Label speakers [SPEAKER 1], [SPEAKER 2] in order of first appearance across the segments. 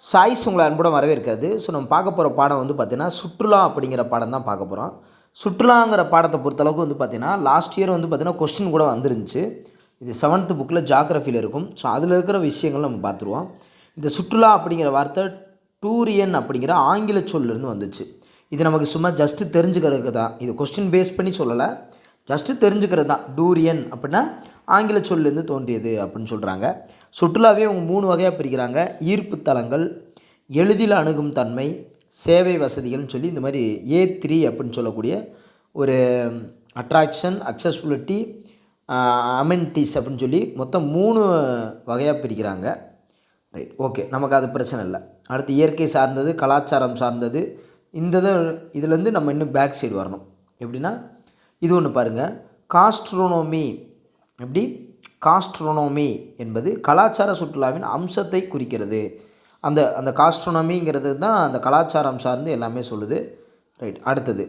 [SPEAKER 1] Choice உங்களை அன்புடன் வரவேற்காது. So நம்ம பார்க்க போகிற பாடம் வந்து பார்த்திங்கன்னா சுற்றுலா அப்படிங்கிற பாடம் தான் பார்க்க போகிறோம் சுற்றுலாங்கிற பாடத்தை பொறுத்தளவுக்கு வந்து பார்த்திங்கன்னா லாஸ்ட் இயர் வந்து பார்த்திங்கன்னா கொஸ்டின் கூட வந்துருந்துச்சு. இது செவன்த்து புக்கில் ஜாகிரஃபியில் இருக்கும். ஸோ அதில் இருக்கிற விஷயங்கள் நம்ம பார்த்துருவோம். இந்த சுற்றுலா அப்படிங்கிற வார்த்தை டூரியன் அப்படிங்கிற ஆங்கில சொல்லிருந்து வந்துச்சு. இது நமக்கு சும்மா ஜஸ்ட்டு தெரிஞ்சுக்கிறதுக்கு தான். இது கொஸ்டின் பேஸ் பண்ணி சொல்லலை. ஜஸ்ட்டு தெரிஞ்சுக்கிறது தான். டூரியன் அப்படின்னா ஆங்கில சொல்லேருந்து தோன்றியது அப்படின்னு சொல்கிறாங்க சுற்றுலாவே அவங்க மூணு வகையாக பிரிக்கிறாங்க. ஈர்ப்பு தலங்கள் எளிதில் அணுகும் தன்மை சேவை வசதிகள்னு சொல்லி இந்த மாதிரி ஏ த்ரீ அப்படின்னு சொல்லக்கூடிய ஒரு அட்ராக்ஷன் அக்சஸ்பிலிட்டி அமெனிட்டிஸ் அப்படின்னு சொல்லி மொத்தம் மூணு வகையாக பிரிக்கிறாங்க. ரைட் ஓகே நமக்கு அது பிரச்சனை இல்லை. அடுத்து இயற்கை சார்ந்தது கலாச்சாரம் சார்ந்தது இந்த இதை இதுலேருந்து நம்ம இன்னும் பேக் சைடு வரணும். எப்படின்னா இது ஒன்று பாருங்கள் காஸ்ட்ரோனோமி எப்படி? காஸ்ட்ரோனோமி என்பது கலாச்சார சுற்றுலாவின் அம்சத்தை குறிக்கிறது. அந்த அந்த காஸ்ட்ரோனமிங்கிறது தான் அந்த கலாச்சாரம் சார்ந்து எல்லாமே சொல்லுது. ரைட் அடுத்தது.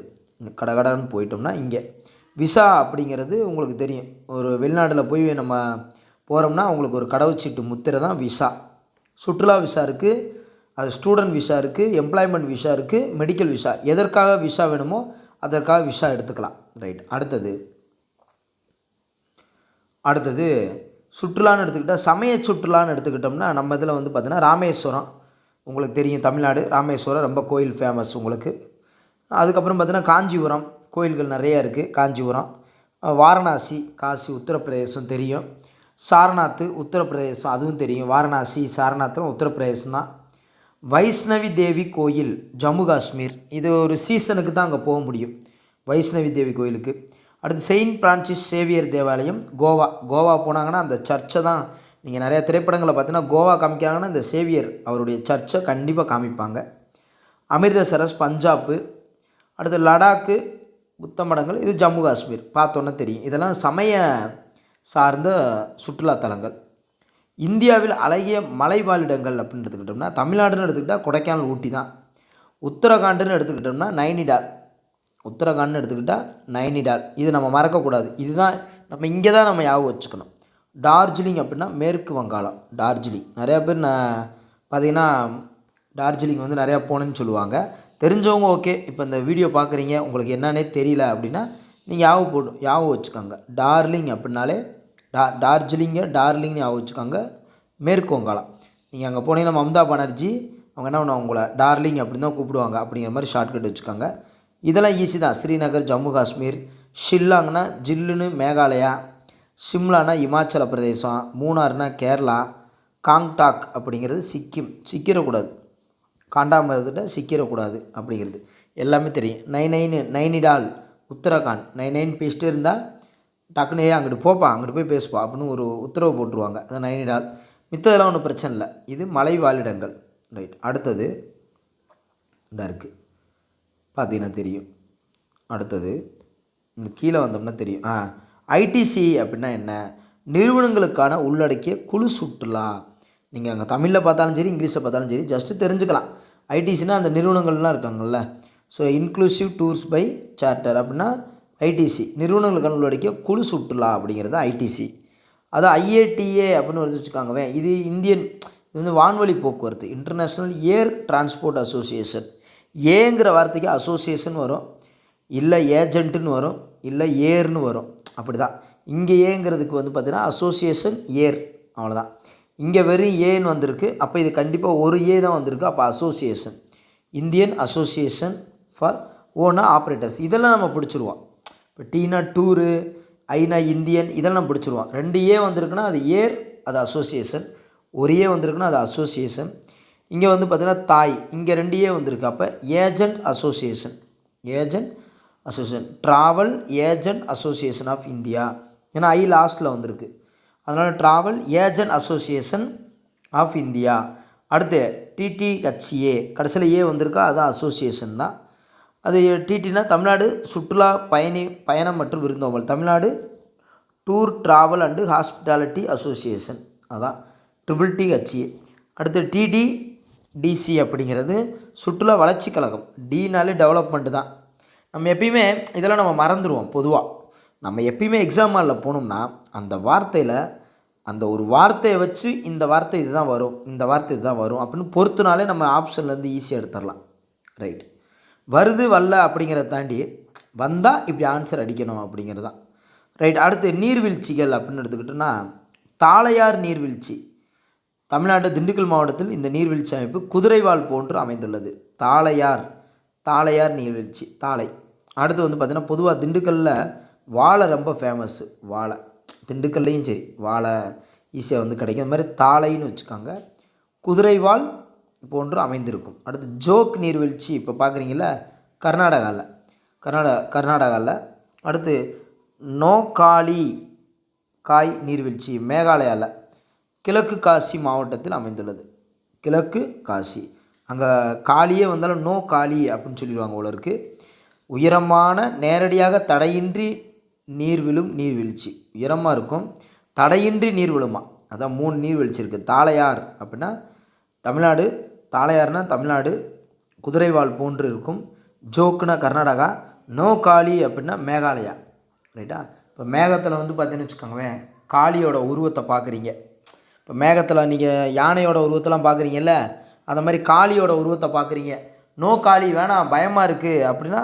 [SPEAKER 1] கடகடன்னு போயிட்டோம்னா இங்கே. விசா அப்படிங்கிறது உங்களுக்கு தெரியும். ஒரு வெளிநாட்டில் போய் நம்ம போகிறோம்னா உங்களுக்கு ஒரு கடவுச்சீட்டு முத்திரை தான் விசா. சுற்றுலா விசா இருக்குது அது ஸ்டூடெண்ட் விசா இருக்குது எம்ப்ளாய்மெண்ட் விசா இருக்குது மெடிக்கல் விசா. எதற்காக விசா வேணுமோ அதற்காக விசா எடுத்துக்கலாம். ரைட் அடுத்தது. அடுத்தது சுற்றுலான்னு எடுத்துக்கிட்டால் சமய சுற்றுலான்னு எடுத்துக்கிட்டோம்னா நம்ம இதில் வந்து பார்த்திங்கன்னா ராமேஸ்வரம். உங்களுக்கு தெரியும் தமிழ்நாடு. ராமேஸ்வரம் ரொம்ப கோயில் ஃபேமஸ் உங்களுக்கு. அதுக்கப்புறம் பார்த்திங்கன்னா காஞ்சிபுரம். கோயில்கள் நிறையா இருக்குது காஞ்சிபுரம். வாரணாசி காசி உத்தரப்பிரதேசம் தெரியும். சாரநாத் உத்தரப்பிரதேசம் அதுவும் தெரியும். வாரணாசி சாரநாத்தும் உத்தரப்பிரதேசம் தான். வைஷ்ணவி தேவி கோயில் ஜம்மு காஷ்மீர். இது ஒரு சீசனுக்கு தான் அங்கே போக முடியும். வைஷ்ணவி தேவி கோயிலுக்கு. அடுத்து செயின்ட் பிரான்சிஸ் சேவியர் தேவாலயம் கோவா. கோவா போனாங்கன்னா அந்த சர்ச்சை தான். நீங்கள் நிறையா திரைப்படங்களை பார்த்தீங்கன்னா கோவா காமிக்கிறாங்கன்னா இந்த சேவியர் அவருடைய சர்ச்சை கண்டிப்பாக காமிப்பாங்க. அமிர்தசரஸ் பஞ்சாப்பு அடுத்து லடாக்கு புத்த மடங்கள் இது ஜம்மு காஷ்மீர். பார்த்தோன்னே தெரியும். இதெல்லாம் சமய சார்ந்த சுற்றுலாத்தலங்கள் இந்தியாவில் அழகிய மலைவாழிடங்கள் அப்படின்னு எடுத்துக்கிட்டோம்னா தமிழ்நாடுன்னு எடுத்துக்கிட்டால் கொடைக்கானல் ஊட்டி தான். உத்தரகாண்டுன்னு எடுத்துக்கிட்டோம்னா நைனிடால். உத்தரகாண்ட்னு எடுத்துக்கிட்டால் நைனிடால். இது நம்ம மறக்கக்கூடாது. இதுதான் நம்ம இங்கே தான் நம்ம ஞாபகம் வச்சுக்கணும். டார்ஜிலிங் அப்படின்னா மேற்கு வங்காளம். டார்ஜிலிங். நிறையா பேர் நான் பார்த்தீங்கன்னா டார்ஜிலிங் வந்து நிறையா போனேன்னு சொல்லுவாங்க. தெரிஞ்சவங்க ஓகே. இப்போ இந்த வீடியோ பார்க்குறீங்க உங்களுக்கு என்னன்னே தெரியல அப்படின்னா நீங்கள் ஞாபகம் போடு ஞாபகம் வச்சுக்கோங்க. டார்லிங் அப்படின்னாலே டா டார்ஜிலிங்கை டார்லிங்னு ஞாபகம் வச்சுக்கோங்க. மேற்கு வங்காளம். நீங்கள் அங்கே போனீங்கன்னா மம்தா பானர்ஜி அவங்க என்ன பண்ணுவாங்க உங்களை? டார்லிங் அப்படின்னு தான் கூப்பிடுவாங்க. அப்படிங்கிற மாதிரி ஷார்ட்கட் வச்சுக்கோங்க. இதெல்லாம் ஈஸி தான். ஸ்ரீநகர் ஜம்மு காஷ்மீர் ஷில்லாங்னா ஜில்லுன்னு மேகாலயா சிம்லானா இமாச்சல பிரதேசம் மூணார்னா கேரளா காங்டாக் அப்படிங்கிறது சிக்கிம். சிக்கிடக்கூடாது காண்டாமிரத்திட்ட சிக்கிடக்கூடாது அப்படிங்கிறது. எல்லாமே தெரியும். Nine nine Nainital Uttarakhand. Nine nine பேசிட்டு இருந்தால் டக்குனே அங்கிட்டு போப்பா அங்கிட்டு போய் பேசுப்பா அப்படின்னு ஒரு உத்தரவு போட்டுருவாங்க. அது நைனிடால். மித்ததெல்லாம் ஒன்றும் பிரச்சனை இல்லை. இது மலை வாழிடங்கள் ரைட் அடுத்தது இந்த இருக்குது பார்த்தீங்கன்னா தெரியும். அடுத்தது இந்த கீழே வந்தோம்னா தெரியும். ஆ ஐடிசி அப்படின்னா என்ன? நிறுவனங்களுக்கான உள்ளடக்கிய குழு சுற்றுலா. நீங்கள் அங்கே தமிழில் பார்த்தாலும் சரி இங்கிலீஷில் பார்த்தாலும் சரி ஜஸ்ட்டு தெரிஞ்சுக்கலாம். ஐடிசினா அந்த நிறுவனங்கள்லாம் இருக்காங்கல்ல. So inclusive tours by charter அப்படின்னா ஐடிசி நிறுவனங்களுக்கான உள்ளடக்கிய குழு சுற்றுலா அப்படிங்கிறது ஐடிசி அது ஐஏடிஏ அப்படின்னு ஒரு வச்சுக்காங்கவே இது இந்தியன் இது வந்து வான்வழி போக்குவரத்து இன்டர்நேஷ்னல் ஏர் டிரான்ஸ்போர்ட் அசோசியேஷன் ஏங்கிற வார்த்தைக்கு அசோசியேஷன் வரும். இல்லை ஏஜென்ட்டுன்னு வரும். இல்லை ஏர்னு வரும். அப்படி தான் இங்கே ஏங்கிறதுக்கு வந்து பார்த்திங்கன்னா அசோசியேஷன் ஏர். அவ்வளோதான் இங்கே வெறும் ஏன்னு வந்திருக்கு. அப்போ இது கண்டிப்பாக ஒரு ஏ தான் வந்திருக்கு. அப்போ association Indian association for owner operators இதெல்லாம் நம்ம பிடிச்சிருவோம். இப்போ டீனா டூரு ஐநா இந்தியன் இதெல்லாம் நம்ம பிடிச்சிருவோம். ரெண்டு ஏ வந்திருக்குன்னா அது ஏர் அது அசோசியேஷன் ஒரு ஏ வந்திருக்குன்னா அது அசோசியேஷன் இங்கே வந்து பார்த்திங்கன்னா தாய் இங்கே ரெண்டையே வந்திருக்கு. அப்போ agent association agent association travel agent association of India ஏன்னா ஐ லாஸ்ட்டில் வந்திருக்கு. அதனால் travel agent association of India அடுத்து டிடிஹெச்ஏ கடைசியில் ஏ வந்திருக்கா அதுதான் அசோசியேஷன் தான். அது டிடினா தமிழ்நாடு சுற்றுலா பயணி பயணம் மற்றும் விருந்தோம்பல். Tamil Nadu tour travel and hospitality association அதான் ட்ரிபிள் டி டிஹெச்ஏ அடுத்து டிடி டிசி அப்படிங்கிறது சுற்றுலா வளர்ச்சி கழகம். டினாலே டெவலப்மெண்ட்டு தான். நம்ம எப்பயுமே இதெல்லாம் நம்ம மறந்துடுவோம் பொதுவாக நம்ம எப்பயுமே எக்ஸாம் ஹாலில் போனோம்னா அந்த வார்த்தையில் அந்த ஒரு வார்த்தையை வச்சு இந்த வார்த்தை இதுதான் வரும் இந்த வார்த்தை இதுதான் வரும் அப்படின்னு பொறுத்துனாலே நம்ம ஆப்ஷன்லேருந்து ஈஸியாக எடுத்துடலாம். ரைட் வருது வரல அப்படிங்கிறத தாண்டி வந்தால் இப்படி ஆன்சர் அடிக்கணும் அப்படிங்கிறது தான். ரைட் அடுத்து நீர்வீழ்ச்சிகள் அப்படின்னு எடுத்துக்கிட்டோன்னா தாளையார் நீர்வீழ்ச்சி. தமிழ்நாடு திண்டுக்கல் மாவட்டத்தில் இந்த நீர்வீழ்ச்சி அமைப்பு குதிரைவால் போன்று அமைந்துள்ளது. தாளையார் தாளையார் நீர்வீழ்ச்சி தாளை. அடுத்து வந்து பார்த்திங்கன்னா பொதுவாக திண்டுக்கல்லில் வாழை ரொம்ப ஃபேமஸ்ஸு வாழை. திண்டுக்கல்லையும் சரி வாழை ஈஸியாக வந்து கிடைக்கும். அந்த மாதிரி தாளைன்னு வச்சுக்காங்க. குதிரைவால் போன்று அமைந்திருக்கும். அடுத்து ஜோக் நீர்வீழ்ச்சி இப்போ பார்க்குறீங்களா கர்நாடகாவில் கர்நாடகா கர்நாடகாவில் அடுத்து நோகாலி காய் நீர்வீழ்ச்சி மேகாலயாவில் கிழக்கு காசி மாவட்டத்தில் அமைந்துள்ளது. கிழக்கு காசி. அங்கே காளியே வந்தாலும் நோ காளி அப்படின்னு சொல்லிடுவாங்க உலருக்கு உயரமான நேரடியாக தடையின்றி நீர் விழும் நீர்வீழ்ச்சி. உயரமாக இருக்கும். தடையின்றி நீர் விழுமா? அதான் மூணு நீர்வீழ்ச்சி இருக்குது தாளையார் அப்படின்னா தமிழ்நாடு தாளையார்னா தமிழ்நாடு குதிரைவால் போன்று இருக்கும். ஜோக்குனா கர்நாடகா நோ காளி அப்படின்னா மேகாலயா. ரைட்டா இப்போ மேகத்தில் வந்து பார்த்தீங்கன்னு வச்சுக்கோங்களேன் காளியோட உருவத்தை பார்க்குறீங்க இப்போ மேகத்தில் நீங்கள் யானையோட உருவத்தெல்லாம் பார்க்குறீங்கல்ல அந்த மாதிரி காளியோட உருவத்தை பார்க்குறீங்க. நோ காளி வேணாம் பயமாக இருக்குது அப்படின்னா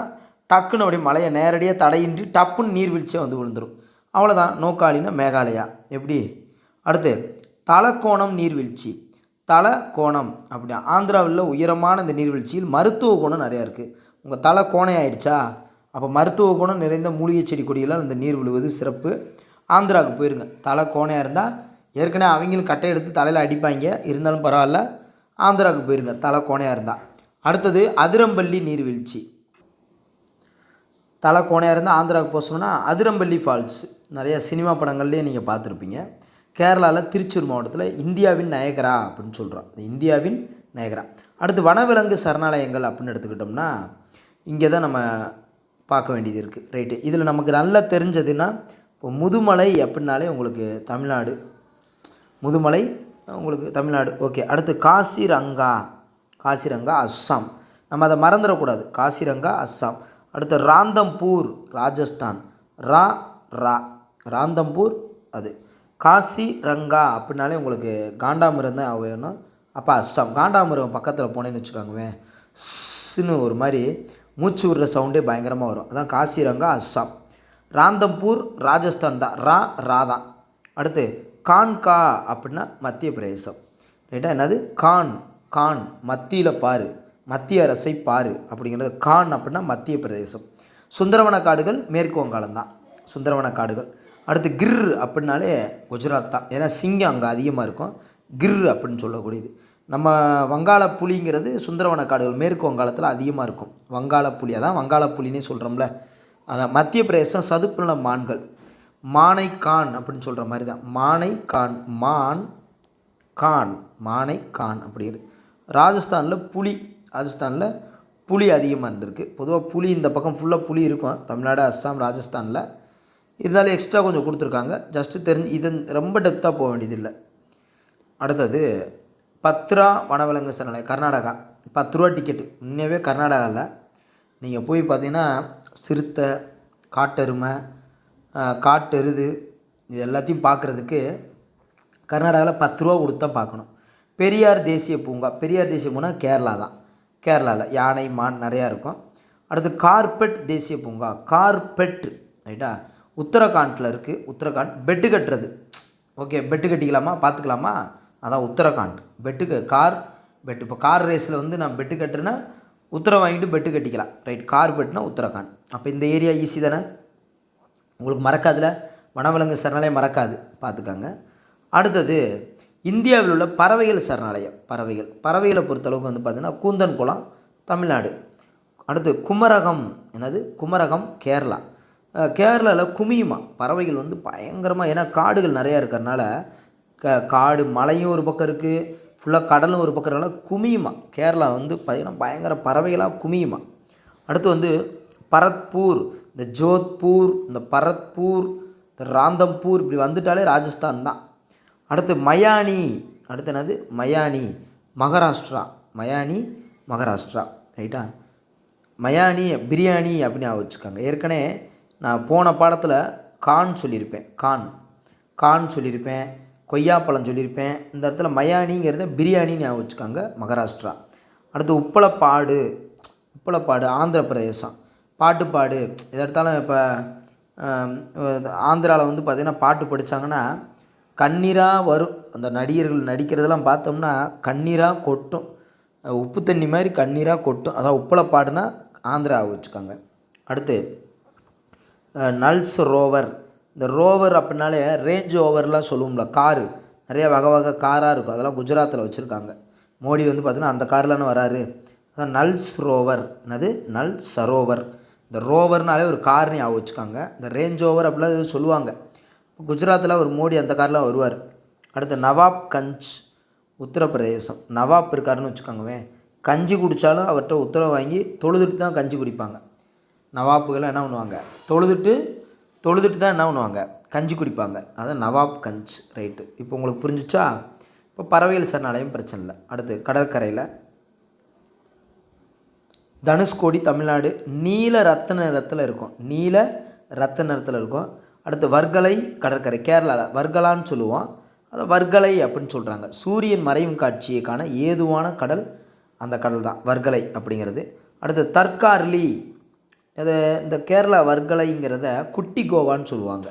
[SPEAKER 1] டக்குன்னு அப்படியே மலையை நேரடியாக தடையின்றி டப்புன்னு நீர்வீழ்ச்சியாக வந்து விழுந்துடும் அவ்வளோதான் நோ காளின்னா மேகாலயா. எப்படி? அடுத்து தலக்கோணம் நீர்வீழ்ச்சி தலக்கோணம் அப்படி ஆந்திராவில் உயரமான இந்த நீர்வீழ்ச்சியில் மருத்துவ குணம் நிறையா இருக்குது உங்கள் தலை கோணை ஆயிடுச்சா அப்போ மருத்துவ குணம் நிறைந்த மூலிகை செடி கொடிகளால் இந்த நீர் விழுவது சிறப்பு. ஆந்திராவுக்கு போயிருங்க. தலை கோணையாக இருந்தால் ஏற்கனவே அவங்களும் கட்டை எடுத்து தலையில் அடிப்பாங்க. இருந்தாலும் பரவாயில்ல. ஆந்திராவுக்கு போயிருங்க. தலை கோணையாக இருந்தால் அடுத்தது அதிரம்பள்ளி நீர்வீழ்ச்சி. தலை கோணையாக இருந்தால் ஆந்திராவுக்கு போக அதிரம்பள்ளி ஃபால்ஸ். நிறையா சினிமா படங்கள்லேயே நீங்கள் பார்த்துருப்பீங்க. கேரளாவில் திருச்சூர் மாவட்டத்தில் இந்தியாவின் நயகரா அப்படின்னு சொல்கிறோம் இந்தியாவின் நயகரா. அடுத்து வனவிலங்கு சரணாலயங்கள் அப்படின்னு எடுத்துக்கிட்டோம்னா இங்கே தான் நம்ம பார்க்க வேண்டியது இருக்குது ரைட்டு. இதில் நமக்கு நல்லா தெரிஞ்சதுன்னா இப்போ முதுமலை அப்படின்னாலே உங்களுக்கு தமிழ்நாடு முதுமலை உங்களுக்கு தமிழ்நாடு. ஓகே அடுத்து காசிரங்கா. காசிரங்கா அஸ்ஸாம். நம்ம அதை மறந்துடக்கூடாது. காசிரங்கா அஸ்ஸாம். அடுத்து ராந்தம்பூர் ராஜஸ்தான். ரா ரா. ராந்தம்பூர் அது. காசிரங்கா அப்படின்னாலே உங்களுக்கு காண்டாமிரம் தான் வேணும் அப்போ அஸ்ஸாம். காண்டாமிருகம் பக்கத்தில் போனேன்னு வச்சுக்கோங்களேன். ஸ்ன்னு ஒரு மாதிரி மூச்சு விடுற சவுண்டே பயங்கரமாக வரும். அதான் காசிரங்கா அஸ்ஸாம். ராந்தம்பூர் ராஜஸ்தான் தான். ரா ரா தான். அடுத்து கான்கா அப்படின்னா மத்திய பிரதேசம். ரைட்டா? என்னது? கான் கான் மத்தியில் பாரு மத்திய அரசை பாரு அப்படிங்கிறது கான் அப்படின்னா மத்திய பிரதேசம். சுந்தரவன காடுகள் மேற்கு வங்காளம் தான். சுந்தரவன காடுகள். அடுத்து கிர் அப்படின்னாலே குஜராத் தான். ஏன்னா சிங்கம் அங்கே அதிகமாக இருக்கும். கிர் அப்படின்னு சொல்லக்கூடியது. நம்ம வங்காள புலிங்கிறது சுந்தரவன காடுகள் மேற்கு வங்காளத்தில் அதிகமாக இருக்கும். வங்காள புலி அதான் வங்காள புலினே சொல்கிறோம்ல அதான் மத்திய பிரதேசம் சதுப்புநில மான்கள். மானை கான் அப்படின்னு சொல்கிற மாதிரி தான் மானை கான். மான் கான் மானை கான் அப்படிங்கிறது ராஜஸ்தானில் புலி ராஜஸ்தானில் புலி அதிகமாக இருந்திருக்கு. பொதுவாக புலி இந்த பக்கம் ஃபுல்லாக புலி இருக்கும். தமிழ்நாடு அஸ்ஸாம் ராஜஸ்தானில். இருந்தாலும் எக்ஸ்ட்ரா கொஞ்சம் கொடுத்துருக்காங்க. ஜஸ்ட்டு தெரிஞ்சு இது ரொம்ப டெப்த்தாக போக வேண்டியதில்லை. அடுத்தது பத்ரா வனவிலங்கு சரணாலயம் கர்நாடகா. பத்து ரூபா டிக்கெட்டு உண்மையாகவே கர்நாடகாவில் நீங்கள் போய் பார்த்தீங்கன்னா சிறுத்தை காட்டெருமை காட்டெருது இது எல்லாத்தையும் பார்க்குறதுக்கு கர்நாடகாவில் பத்து ரூபா கொடுத்து தான் பார்க்கணும். பெரியார் தேசிய பூங்கா பெரியார் தேசிய பூங்கா கேரளா தான். கேரளாவில் யானை மான் நிறையா இருக்கும். அடுத்து கார்பெட் தேசிய பூங்கா கார்பெட் ரைட்டா? உத்தரகாண்டில் இருக்குது உத்தரகாண்ட் பெட்டு கட்டுறது. ஓகே பெட்டு கட்டிக்கலாமா? பார்த்துக்கலாமா? அதான் உத்தரகாண்ட். பெட்டு கார் பெட் இப்போ கார் ரேஸில் வந்து நான் பெட்டு கட்டுறேன்னா உத்தரம் வாங்கிட்டு பெட்டு கட்டிக்கலாம். ரைட் கார் பெட்டுனா உத்தரகாண்ட். அப்போ இந்த ஏரியா ஈஸி தானே? உங்களுக்கு மறக்காதுல. வனவிலங்கு சரணாலயம் மறக்காது. பார்த்துக்கோங்க. அடுத்தது இந்தியாவில் உள்ள பறவைகள் சரணாலயம் பறவைகள். பறவைகளை பொறுத்தளவுக்கு வந்து பார்த்திங்கன்னா கூந்தன் குளம் தமிழ்நாடு. அடுத்து குமரகம். என்னது? குமரகம் கேரளா. கேரளாவில் குமியுமா? பறவைகள் வந்து பயங்கரமாக ஏன்னா காடுகள் நிறையா இருக்கிறனால க காடு மலையும் ஒரு பக்கம் இருக்குது ஃபுல்லாக கடலும் ஒரு பக்கம் இருக்கனால குமியுமா? கேரளா வந்து பார்த்திங்கன்னா பயங்கர பறவைகளாக குமியுமா? அடுத்து வந்து பரத்பூர். இந்த ஜோத்பூர் இந்த பரத்பூர் இந்த ராந்தம்பூர் இப்படி வந்துட்டாலே ராஜஸ்தான் தான். அடுத்து மயானி அடுத்து என்னது? மயானி மகாராஷ்டிரா. மயானி மகாராஷ்டிரா. ரைட்டா? மயானி பிரியாணி அப்படின்னு வச்சுக்கோங்க. ஏற்கனவே நான் போன பாடத்தில் கான் சொல்லியிருப்பேன். கான். கான் சொல்லியிருப்பேன். கொய்யாப்பழம் சொல்லியிருப்பேன். இந்த இடத்துல மயானிங்கிறத பிரியாணின்னு ஞாபகம் வச்சுக்காங்க. மகாராஷ்டிரா. அடுத்து உப்பளப்பாடு. உப்பளப்பாடு ஆந்திர பிரதேசம் பாட்டுப்பாடு இதை எடுத்தாலும் இப்போ ஆந்திராவில் வந்து பார்த்திங்கன்னா பாட்டு படித்தாங்கன்னா கண்ணீராக வரும் அந்த நடிகர்கள் நடிக்கிறதெல்லாம் பார்த்தோம்னா கண்ணீராக கொட்டும். உப்பு தண்ணி மாதிரி கண்ணீராக கொட்டும். அதான் உப்பில் பாடுனா ஆந்திரா வச்சுக்கோங்க. அடுத்து நல்ஸ் ரோவர். இந்த ரோவர் அப்படின்னாலே ரேஞ்ச் ஓவர்லாம் சொல்லுவோம்ல காரு. நிறைய வகை வகை காராக இருக்கும். அதெல்லாம் குஜராத்தில் வச்சுருக்காங்க. மோடி வந்து பார்த்தீங்கன்னா அந்த கார்லான்னு வராரு. அதான் நல்ஸ் ரோவர். என்னது? நல் சரோவர். இந்த ரோவர்னாலே ஒரு கார்னு ஞாபகம் வச்சுக்காங்க. இந்த ரேஞ்ச் ஓவர் அப்படிலாம் சொல்லுவாங்க. குஜராத்தில் ஒரு மோடி அந்த காரில் வருவார். அடுத்து நவாப் கஞ்ச் உத்தரப்பிரதேசம். நவாப் இருக்காருன்னு வச்சுக்கோங்கவே. கஞ்சி குடித்தாலும் அவர்கிட்ட உத்தரவு வாங்கி தொழுதுட்டு தான் கஞ்சி குடிப்பாங்க. நவாப்புகள்லாம் என்ன பண்ணுவாங்க? தொழுதுட்டு தொழுதுட்டு தான் என்ன பண்ணுவாங்க? கஞ்சி குடிப்பாங்க. அதான் நவாப் கஞ்ச் ரைட்டு இப்போ உங்களுக்கு புரிஞ்சுச்சா? இப்போ பறவைகள் சரணாலயம் பிரச்சனை இல்லை. அடுத்து கடற்கரையில் தனுஷ்கோடி தமிழ்நாடு நீல ரத்த நிறத்தில் இருக்கும். நீல ரத்த நிறத்தில் இருக்கும். அடுத்து வர்கலை கடற்கரை கேரளாவில் வர்கலான்னு சொல்லுவோம். அதை வர்கலை அப்படின்னு சொல்கிறாங்க சூரியன் மறையும் காட்சியை காண ஏதுவான கடல் அந்த கடல் தான் வர்கலை அப்படிங்கிறது. அடுத்து தற்கார்லி அது இந்த கேரளா வர்கலைங்கிறத குட்டி கோவான்னு சொல்லுவாங்க.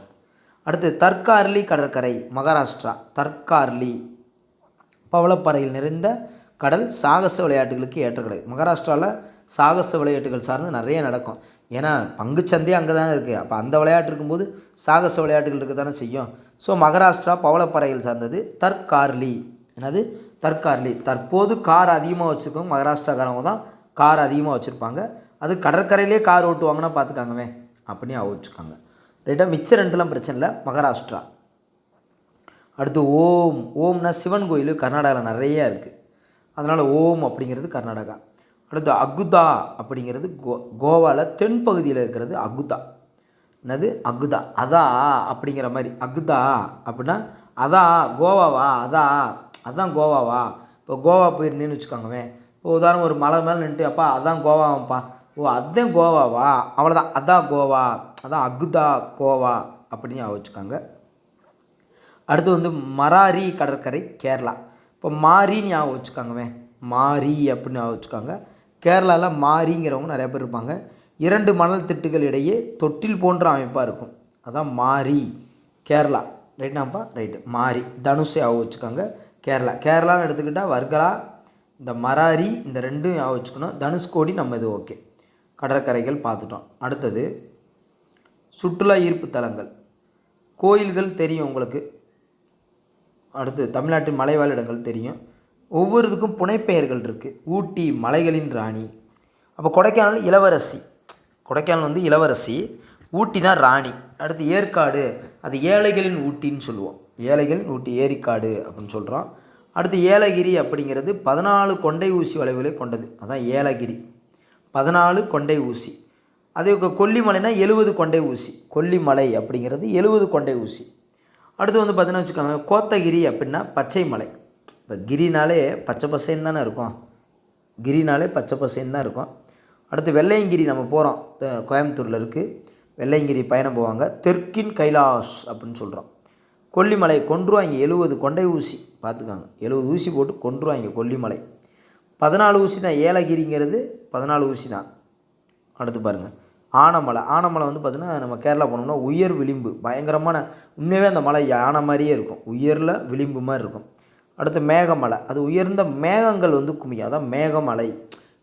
[SPEAKER 1] அடுத்து தற்கார்லி கடற்கரை மகாராஷ்டிரா தற்கார்லி பவளப்பாறையில் நிறைந்த கடல் சாகச விளையாட்டுகளுக்கு ஏற்ற கடல் மகாராஷ்டிராவில் சாகச விளையாட்டுகள் சார்ந்து நிறைய நடக்கும். ஏன்னா பங்குச்சந்தையே அங்கே தான் இருக்குது அப்போ அந்த விளையாட்டு இருக்கும்போது சாகச விளையாட்டுகள் இருக்க தானே செய்யும். ஸோ மகாராஷ்டிரா பவளப்பறையில் சார்ந்தது தற்கார்லி. என்னது? தற்கார்லி. தற்போது கார் அதிகமாக வச்சுருக்கோம் மகாராஷ்டிராக்காரவங்க தான் கார் அதிகமாக வச்சுருப்பாங்க. அது கடற்கரையிலே கார் ஓட்டுவாங்கன்னா பார்த்துக்காங்கவே அப்படின்னு வச்சுக்காங்க. ரைட்டாக மிச்சம் ரெண்டுலாம் பிரச்சனை இல்லை. மகாராஷ்டிரா. அடுத்து ஓம். ஓம்னா சிவன் கோயில் கர்நாடகாவில் நிறைய இருக்குது அதனால் ஓம் அப்படிங்கிறது கர்நாடகா. அடுத்து அகுதா அப்படிங்கிறது கோ கோவாவில் தென்பகுதியில் இருக்கிறது அகுதா. என்னது? அகுதா. அதா அப்படிங்கிற மாதிரி. அகுதா அப்படின்னா அதா கோவாவா? அதா. அதான் கோவாவா? இப்போ கோவா போயிருந்தேன்னு வச்சுக்கோங்கவேன் இப்போ உதாரணம் ஒரு மலை மேலே நின்றுட்டு அப்பா அதான் கோவாவாப்பா ஓ அதான் கோவாவா? அவ்வளோதான் அதான் கோவா. அதான் அகுதா கோவா அப்படின்னு ஞாபகம் வச்சுக்கோங்க. அடுத்து வந்து மராரி கடற்கரை கேரளா. இப்போ மாரின்னு ஞாபகம் வச்சுக்கோங்கவே மாரி அப்படின்னு ஞாபகம் வச்சுக்கோங்க. கேரளாவில் மாரிங்கிறவங்க நிறைய பேர் இருப்பாங்க. இரண்டு மணல் திட்டுகள் இடையே தொட்டில் போன்ற அமைப்பாக இருக்கும். அதான் மாரி. கேரளா. ரைட்னாப்பா ரைட்டு மாரி. தனுஷ் ஞாபகம் வச்சுக்கோங்க. கேரளா. கேரளான்னு எடுத்துக்கிட்டால் வர்கலா இந்த மராரி இந்த ரெண்டும் ஞாபகம் வச்சுக்கணும். தனுஷ்கோடி நம்ம இது ஓகே. கடற்கரைகள் பார்த்துட்டோம். அடுத்தது சுற்றுலா ஈர்ப்பு தலங்கள். கோயில்கள் தெரியும் உங்களுக்கு. அடுத்து தமிழ்நாட்டின் மலைவாழ் இடங்கள் தெரியும். ஒவ்வொரு இதுக்கும் புனைப்பெயர்கள் இருக்குது ஊட்டி மலைகளின் ராணி. அப்போ கொடைக்கானல் இளவரசி. கொடைக்கானல் வந்து இளவரசி ஊட்டி தான் ராணி. அடுத்து ஏற்காடு அது ஏழைகளின் ஊட்டின்னு சொல்லுவோம். ஏழைகளின் ஊட்டி ஏரிக்காடு அப்படின்னு சொல்கிறோம் அடுத்து ஏலகிரி அப்படிங்கிறது பதினாலு கொண்டை ஊசி வளைவுகளை கொண்டது. அதான் ஏலகிரி. பதினாலு கொண்டை ஊசி. அதே கொல்லிமலைனா எழுபது கொண்டை ஊசி. கொல்லிமலை அப்படிங்கிறது எழுபது கொண்டை ஊசி. அடுத்து வந்து பார்த்தீங்கன்னா வச்சுக்கோங்க கோத்தகிரி அப்படின்னா பச்சை மலை இப்போ கிரினாலே பச்சை பசைன்னு தானே இருக்கும். கிரினாலே பச்சை பசைன்னு தான் இருக்கும். அடுத்து வெள்ளையங்கிரி நம்ம போகிறோம் கோயம்புத்தூரில் இருக்குது வெள்ளையங்கிரி பயணம் போவாங்க. தெற்கின் கைலாஷ் அப்படின்னு சொல்கிறோம் கொல்லிமலை கொன்றுவாங்க எழுபது கொண்டை ஊசி. பார்த்துக்காங்க. எழுபது ஊசி போட்டு கொன்றுவாங்க கொல்லிமலை. பதினாலு ஊசி தான் ஏலகிரிங்கிறது. பதினாலு ஊசி தான். அடுத்து பாருங்கள் ஆனமலை. ஆனமலை வந்து பார்த்திங்கன்னா நம்ம கேரளா போனோம்னா உயர் விளிம்பு. பயங்கரமான உண்மையாகவே அந்த மலை யானை மாதிரியே இருக்கும். உயரில் விளிம்பு மாதிரி இருக்கும். அடுத்து மேகமலை. அது உயர்ந்த மேகங்கள் வந்து குமியும். அதான் மேகமலை.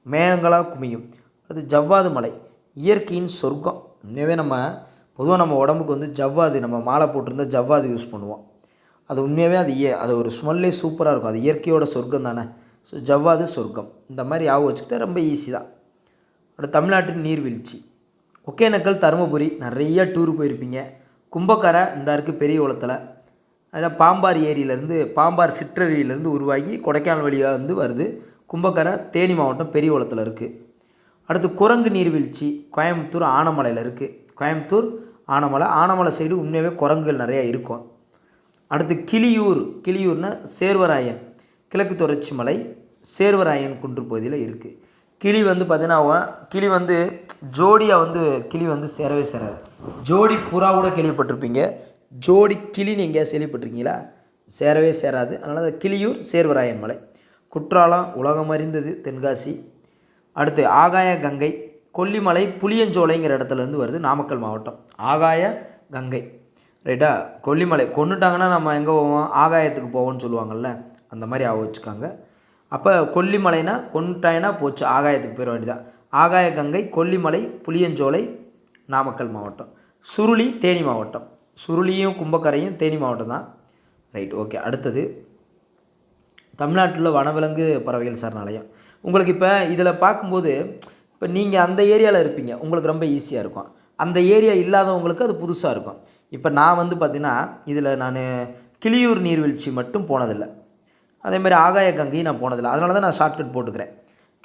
[SPEAKER 1] மேகங்களாக குமியும். அது ஜவ்வாது மலை. இயற்கையின் சொர்க்கம். உண்மையாகவே நம்ம பொதுவாக நம்ம உடம்புக்கு வந்து ஜவ்வாது நம்ம மாலை போட்டிருந்தா ஜவ்வாது யூஸ் பண்ணுவோம். அது உண்மையாகவே அது இய அது ஒரு ஸ்மெல்லே சூப்பராக இருக்கும். அது இயற்கையோட சொர்க்கம் தானே. ஸோ ஜவ்வாது சொர்க்கம். இந்த மாதிரி ஞாபகம் வச்சுக்கிட்டா ரொம்ப ஈஸி தான். அடுத்து தமிழ்நாட்டின் நீர்வீழ்ச்சி. ஒகேனக்கல் தருமபுரி நிறைய டூர் போயிருப்பீங்க. கும்பக்கரை இந்த இருக்குது பெரிய குளத்தில். அதில் பாம்பார் ஏரியிலேருந்து பாம்பார் சிற்றருவியிலேருந்து உருவாகி கொடைக்கானல் வழியாக வந்து வருது. கும்பக்கரை தேனி மாவட்டம் பெரிய குளத்தில் இருக்குது அடுத்து குரங்கு நீர்வீழ்ச்சி கோயம்புத்தூர் ஆனமலையில் இருக்குது கோயம்புத்தூர் ஆனமலை. ஆனமலை சைடு உண்மையாகவே குரங்குகள் நிறையா இருக்கும். அடுத்து கிளியூர். கிளியூர்னா சேர்வராயன் கிழக்கு தொடர்ச்சி மலை சேர்வராயன் குன்று பகுதியில் இருக்குது கிளி வந்து பார்த்தீங்கன்னா கிளி வந்து ஜோடியாக வந்து கிளி வந்து சேரவே சேராது. ஜோடி புறா கூட கேள்விப்பட்டிருப்பீங்க. ஜோடி கிளின்னு எங்கேயாவது கேள்விப்பட்டிருக்கீங்களா? சேரவே சேராது. அதனால் அது கிளியூர் சேர்வராயன் மலை. குற்றாலம் உலகம் அறிந்தது தென்காசி. அடுத்து ஆகாய கங்கை கொல்லிமலை புளியஞ்சோலைங்கிற இடத்துல இருந்து வருது நாமக்கல் மாவட்டம். ஆகாய கங்கை. ரைட்டா கொல்லிமலை. கொண்டுட்டாங்கன்னா நம்ம எங்கே போவோம்? ஆகாயத்துக்கு போவோம்னு சொல்லுவாங்கள்ல அந்த மாதிரி ஆக வச்சுக்காங்க. அப்போ கொல்லிமலைனா கொண்டுட்டாயினா போச்சு ஆகாயத்துக்கு போயிட வேண்டியதான் ஆகாய கங்கை கொல்லிமலை புளியஞ்சோலை நாமக்கல் மாவட்டம். சுருளி தேனி மாவட்டம். சுருளியும் கும்பக்கரையும் தேனி மாவட்டம் தான். ரைட் ஓகே அடுத்தது. தமிழ்நாட்டில் வனவிலங்கு பறவைகள் சரணாலயம் உங்களுக்கு இப்போ இதில் பார்க்கும்போது இப்போ நீங்கள் அந்த ஏரியாவில் இருப்பீங்க உங்களுக்கு ரொம்ப ஈஸியாக இருக்கும். அந்த ஏரியா இல்லாதவங்களுக்கு அது புதுசாக இருக்கும். இப்போ நான் வந்து பார்த்தீங்கன்னா இதில் நான் கிளியூர் நீர்வீழ்ச்சி மட்டும் போனதில்லை. அதேமாதிரி ஆகாய கங்கையும் நான் போனதில்லை. அதனால தான் நான் ஷார்ட்கட் போட்டுக்கிறேன்.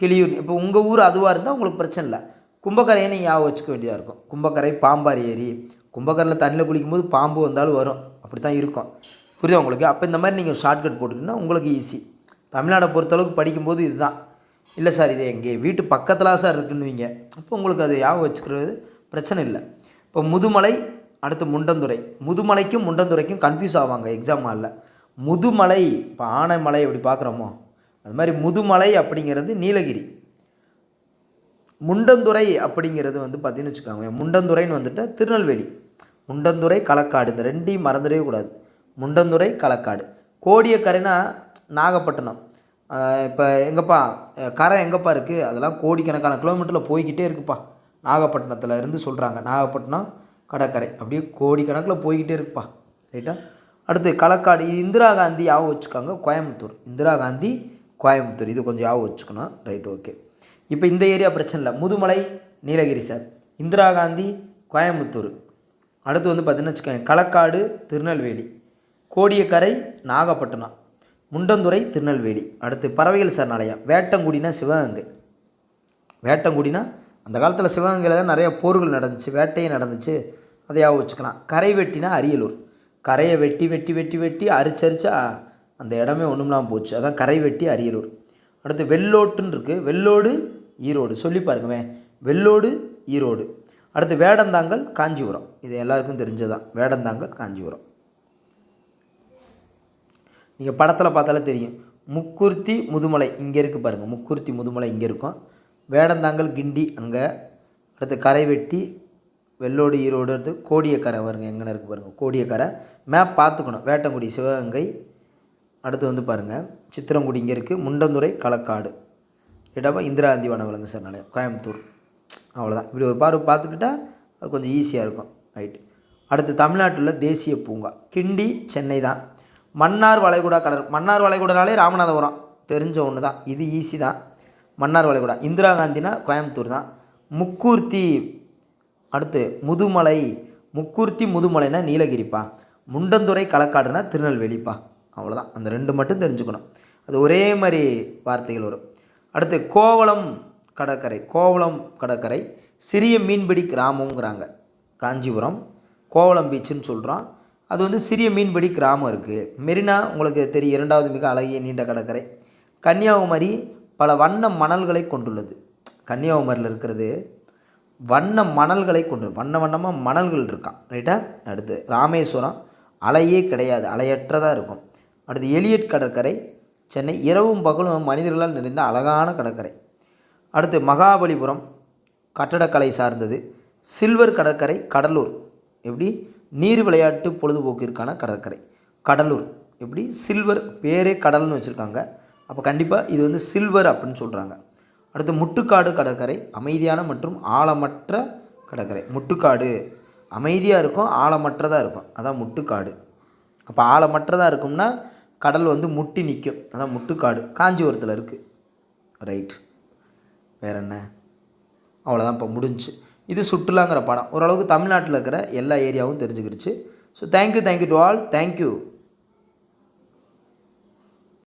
[SPEAKER 1] கிளியூர் இப்போ உங்கள் ஊர் அதுவாக இருந்தால் உங்களுக்கு பிரச்சனை இல்லை. கும்பக்கரையை நீங்கள் ஞாபகம் வச்சுக்க வேண்டியதாக இருக்கும். கும்பக்கரை பாம்பாரி ஏரி கும்பகரில் தண்ணியில் குளிக்கும்போது பாம்பு வந்தாலும் வரும். அப்படி தான் இருக்கும். புரியுதா உங்களுக்கு? அப்போ இந்த மாதிரி நீங்கள் ஷார்ட்கட் போட்டுக்கிங்கன்னா உங்களுக்கு ஈஸி தமிழ்நாடை பொறுத்தளவுக்கு படிக்கும்போது இதுதான். இல்லை சார் இது எங்கே வீட்டு பக்கத்தில் சார் இருக்குன்னுவீங்க அப்போ உங்களுக்கு அது ஞாபகம் வச்சுக்கிறது பிரச்சனை இல்லை. இப்போ முதுமலை அடுத்து முண்டந்துறை. முதுமலைக்கும் முண்டந்துறைக்கும் கன்ஃபியூஸ் ஆவாங்க எக்ஸாம் ஹாலில் முதுமலை இப்போ ஆனைமலை எப்படி பார்க்குறோமோ அது மாதிரி முதுமலை அப்படிங்கிறது நீலகிரி. முண்டந்துறை அப்படிங்கிறது வந்து பார்த்தீங்கன்னு வச்சுக்கோங்க. முண்டந்துறைன்னு வந்துட்டு திருநெல்வேலி. முண்டந்துறை களக்காடு. இந்த ரெண்டையும் மறந்துடவே கூடாது. முண்டந்துறை களக்காடு. கோடியக்கரைனா நாகப்பட்டினம். இப்போ எங்கப்பா? கரை எங்கப்பா இருக்குது அதெல்லாம் கோடிக்கணக்கான கிலோமீட்டரில் போய்கிட்டே இருக்குப்பா. நாகப்பட்டினத்தில் இருந்து சொல்கிறாங்க நாகப்பட்டினம் கடற்கரை. அப்படியே கோடிக்கணக்கில் போய்கிட்டே இருக்குப்பா. ரைட்டா அடுத்து களக்காடு. இது இந்திரா காந்தி ஞாபகம் வச்சுக்கோங்க? கோயம்புத்தூர். இந்திரா காந்தி கோயம்புத்தூர். இது கொஞ்சம் ஞாபகம் வச்சுக்கணும். ரைட் ஓகே இப்போ இந்த ஏரியா பிரச்சனை இல்லை. முதுமலை நீலகிரி சார். இந்திரா காந்தி கோயம்புத்தூர். அடுத்து வந்து பார்த்தீங்கன்னா வச்சுக்கோங்க களக்காடு திருநெல்வேலி. கோடியக்கரை நாகப்பட்டினம். முண்டந்துறை திருநெல்வேலி. அடுத்து பறவைகள் சரணாலயம். வேட்டங்குடினா சிவகங்கை. வேட்டங்குடினா அந்த காலத்தில் சிவகங்கையில் தான் நிறைய போர்கள் நடந்துச்சு வேட்டையும் நடந்துச்சு. அதையாக வச்சுக்கலாம். கரை வெட்டினா அரியலூர். கரையை வெட்டி வெட்டி வெட்டி வெட்டி அரிச்சரிச்சா அந்த இடமே ஒன்றும்லாம் போச்சு. அதான் கரை வெட்டி அரியலூர். அடுத்து வெள்ளோட்டுன்னு இருக்குது வெள்ளோடு ஈரோடு. சொல்லி பாருங்கவே வெள்ளோடு ஈரோடு. அடுத்து வேடந்தாங்கல் காஞ்சிபுரம். இது எல்லாருக்கும் தெரிஞ்சதான் வேடந்தாங்கல் காஞ்சிபுரம். நீங்கள் படத்தில் பார்த்தாலே தெரியும். முக்குர்த்தி முதுமலை இங்கே இருக்குது பாருங்கள் முக்குர்த்தி முதுமலை இங்கே இருக்கும். வேடந்தாங்கல் கிண்டி அங்கே. அடுத்து கரை வெட்டி வெள்ளோடு ஈரோடு அடுத்து கோடியக்கரை வருங்க எங்கே இருக்குது பாருங்கள் கோடியக்கரை. மேப் பார்த்துக்கணும். வேட்டங்குடி சிவகங்கை. அடுத்து வந்து பாருங்கள் சித்திரங்குடி இங்கே இருக்குது முண்டந்துறை களக்காடு. இடப்பா இந்திரா காந்தி வனவிலங்கு சரணாலயம் கோயம்புத்தூர். அவ்வளோதான் இப்படி ஒரு பார்வை பார்த்துக்கிட்டா அது கொஞ்சம் ஈஸியாக இருக்கும். ரைட்டு அடுத்து தமிழ்நாட்டில் தேசிய பூங்கா. கிண்டி சென்னை தான். மன்னார் வளைகுடா கடல். மன்னார் வளைகுடானாலே ராமநாதபுரம். தெரிஞ்ச ஒன்று தான் இது ஈஸி தான். மன்னார் வளைகுடா. இந்திரா காந்தினா கோயம்புத்தூர் தான். முக்கூர்த்தி அடுத்து முதுமலை. முக்கூர்த்தி முதுமலைனா நீலகிரிப்பா. முண்டந்துறை களக்காடுனா திருநெல்வேலிப்பா. அவ்வளோதான் அந்த ரெண்டு மட்டும் தெரிஞ்சுக்கணும். அது ஒரே மாதிரி வார்த்தைகள் வரும். அடுத்து கோவளம். கடற்கரை கோவளம் கடற்கரை சிறிய மீன்பிடி கிராமங்கிறாங்க காஞ்சிபுரம் கோவளம் பீச்சுன்னு சொல்கிறோம் அது வந்து சிறிய மீன்பிடி கிராமம் இருக்குது மெரினா உங்களுக்கு தெரியும் இரண்டாவது மிக அழகிய நீண்ட கடற்கரை. கன்னியாகுமரி பல வண்ண மணல்களை கொண்டுள்ளது. கன்னியாகுமரியில் இருக்கிறது வண்ண மணல்களை கொண்டு வண்ண வண்ணமாக மணல்கள் இருக்கான். ரைட்டா அடுத்து ராமேஸ்வரம் அலையே கிடையாது அலையற்றதாக இருக்கும். அடுத்து எலியட் கடற்கரை சென்னை இரவும் பகலும் மனிதர்களால் நிறைந்த அழகான கடற்கரை. அடுத்து மகாபலிபுரம் கட்டடக்கலை சார்ந்தது. சில்வர் கடற்கரை கடலூர். எப்படி? நீர் விளையாட்டு பொழுதுபோக்கிற்கான கடற்கரை. கடலூர். எப்படி? சில்வர் பேரே கடல்னு வச்சுருக்காங்க. அப்போ கண்டிப்பாக இது வந்து சில்வர் அப்படின்னு சொல்கிறாங்க அடுத்து முட்டுக்காடு கடற்கரை அமைதியான மற்றும் ஆழமற்ற கடற்கரை. முட்டுக்காடு. அமைதியாக இருக்கும் ஆழமற்றதாக இருக்கும். அதான் முட்டுக்காடு. அப்போ ஆழமற்றதாக இருக்கும்னா கடல் வந்து முட்டி நிற்கும் அதான் முட்டுக்காடு. காஞ்சிபுரத்தில் இருக்குது ரைட் வேறு என்ன? அவ்வளோதான் இப்போ முடிஞ்சு. இது சுற்றுலாங்கிற படம். ஓரளவுக்கு தமிழ்நாட்டில் இருக்கிற எல்லா ஏரியாவும் தெரிஞ்சுக்கிடுச்சு so thank you thank you to all thank you